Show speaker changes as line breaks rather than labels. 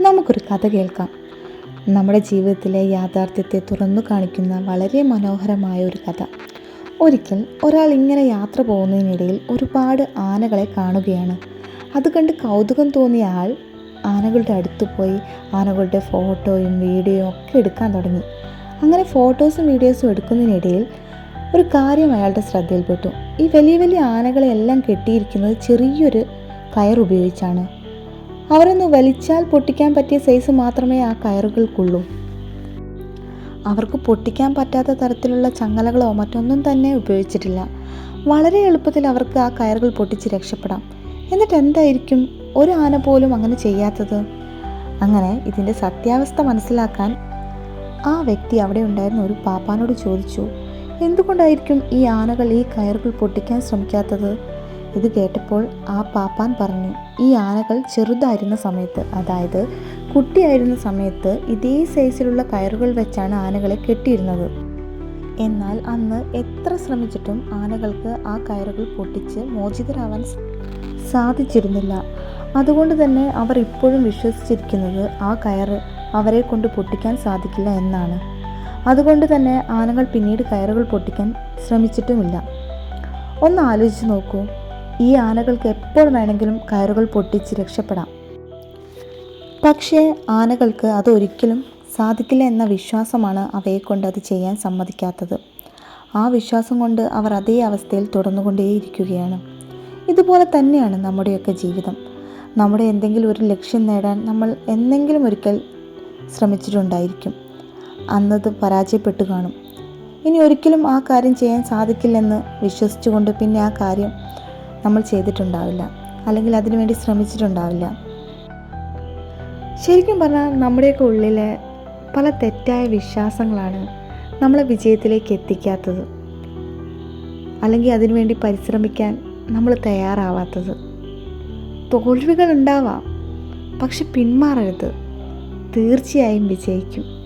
നമുക്കൊരു കഥ കേൾക്കാം. നമ്മുടെ ജീവിതത്തിലെ യാഥാർത്ഥ്യത്തെ തുറന്നു കാണിക്കുന്ന വളരെ മനോഹരമായ ഒരു കഥ. ഒരിക്കൽ ഒരാൾ ഇങ്ങനെ യാത്ര പോകുന്നതിനിടയിൽ ഒരുപാട് ആനകളെ കാണുകയാണ്. അത് കണ്ട് കൗതുകം തോന്നിയ ആൾ ആനകളുടെ അടുത്ത് പോയി ആനകളുടെ ഫോട്ടോയും വീഡിയോയും ഒക്കെ എടുക്കാൻ തുടങ്ങി. അങ്ങനെ ഫോട്ടോസും വീഡിയോസും എടുക്കുന്നതിനിടയിൽ ഒരു കാര്യം അയാളുടെ ശ്രദ്ധയിൽപ്പെട്ടു. ഈ വലിയ വലിയ ആനകളെല്ലാം കെട്ടിയിരിക്കുന്നത് ചെറിയൊരു കയർ ഉപയോഗിച്ചാണ്. അവരൊന്ന് വലിച്ചാൽ പൊട്ടിക്കാൻ പറ്റിയ സൈസ് മാത്രമേ ആ കയറുകൾക്കുള്ളൂ. അവർക്ക് പൊട്ടിക്കാൻ പറ്റാത്ത തരത്തിലുള്ള ചങ്ങലകളോ മറ്റൊന്നും തന്നെ ഉപയോഗിച്ചിട്ടില്ല. വളരെ എളുപ്പത്തിൽ അവർക്ക് ആ കയറുകൾ പൊട്ടിച്ച് രക്ഷപ്പെടാം. എന്നിട്ട് എന്തായിരിക്കും? ഒരു ആന പോലും അങ്ങനെ ചെയ്യാത്തത്? അങ്ങനെ ഇതിന്റെ സത്യാവസ്ഥ മനസ്സിലാക്കാൻ ആ വ്യക്തി അവിടെ ഉണ്ടായിരുന്ന ഒരു പാപ്പാനോട് ചോദിച്ചു എന്തുകൊണ്ടായിരിക്കും ഈ ആനകൾ ഈ കയറുകൾ പൊട്ടിക്കാൻ ശ്രമിക്കാത്തത്? ഇത് കേട്ടപ്പോൾ ആ പാപ്പാൻ പറഞ്ഞു ഈ ആനകൾ ചെറുതായിരുന്ന സമയത്ത് അതായത് കുട്ടിയായിരുന്ന സമയത്ത് ഇതേ സൈസിലുള്ള കയറുകൾ വെച്ചാണ് ആനകളെ കെട്ടിയിരുന്നത്. എന്നാൽ അന്ന് എത്ര ശ്രമിച്ചിട്ടും ആനകൾക്ക് ആ കയറുകൾ പൊട്ടിച്ച് മോചിതരാവാൻ സാധിച്ചിരുന്നില്ല. അതുകൊണ്ട് തന്നെ അവർ ഇപ്പോഴും വിശ്വസിച്ചിരിക്കുന്നത് ആ കയറ് അവരെ കൊണ്ട് പൊട്ടിക്കാൻ സാധിക്കില്ല എന്നാണ്. അതുകൊണ്ട് തന്നെ ആനകൾ പിന്നീട് കയറുകൾ പൊട്ടിക്കാൻ ശ്രമിച്ചിട്ടുമില്ല. ഒന്ന് ആലോചിച്ച് നോക്കൂ. ഈ ആനകൾക്ക് എപ്പോൾ വേണമെങ്കിലും കയറുകൾ പൊട്ടിച്ച് രക്ഷപ്പെടാം. പക്ഷേ ആനകൾക്ക് അതൊരിക്കലും സാധിക്കില്ല എന്ന വിശ്വാസമാണ് അവയെ കൊണ്ട് അത് ചെയ്യാൻ സമ്മതിക്കാത്തത്. ആ വിശ്വാസം കൊണ്ട് അവർ അതേ അവസ്ഥയിൽ തുടർന്നുകൊണ്ടേയിരിക്കുകയാണ്. ഇതുപോലെ തന്നെയാണ് നമ്മുടെയൊക്കെ ജീവിതം. നമ്മുടെ എന്തെങ്കിലും ഒരു ലക്ഷ്യം നേടാൻ നമ്മൾ എന്തെങ്കിലും ഒരിക്കൽ ശ്രമിച്ചിട്ടുണ്ടായിരിക്കും. അന്നത് പരാജയപ്പെട്ടു കാണും. ഇനി ഒരിക്കലും ആ കാര്യം ചെയ്യാൻ സാധിക്കില്ലെന്ന് വിശ്വസിച്ചുകൊണ്ട് പിന്നെ ആ കാര്യം നമ്മൾ ചെയ്തിട്ടുണ്ടാവില്ല. അല്ലെങ്കിൽ അതിനുവേണ്ടി ശ്രമിച്ചിട്ടുണ്ടാവില്ല. ശരിക്കും പറഞ്ഞാൽ നമ്മുടെയൊക്കെ ഉള്ളിലെ പല തെറ്റായ വിശ്വാസങ്ങളാണ് നമ്മളെ വിജയത്തിലേക്ക് എത്തിക്കാത്തത്. അല്ലെങ്കിൽ അതിനുവേണ്ടി പരിശ്രമിക്കാൻ നമ്മൾ തയ്യാറാവാത്തത്. തോൽവികൾ ഉണ്ടാവാം. പക്ഷെ പിന്മാറരുത്. തീർച്ചയായും വിജയിക്കും.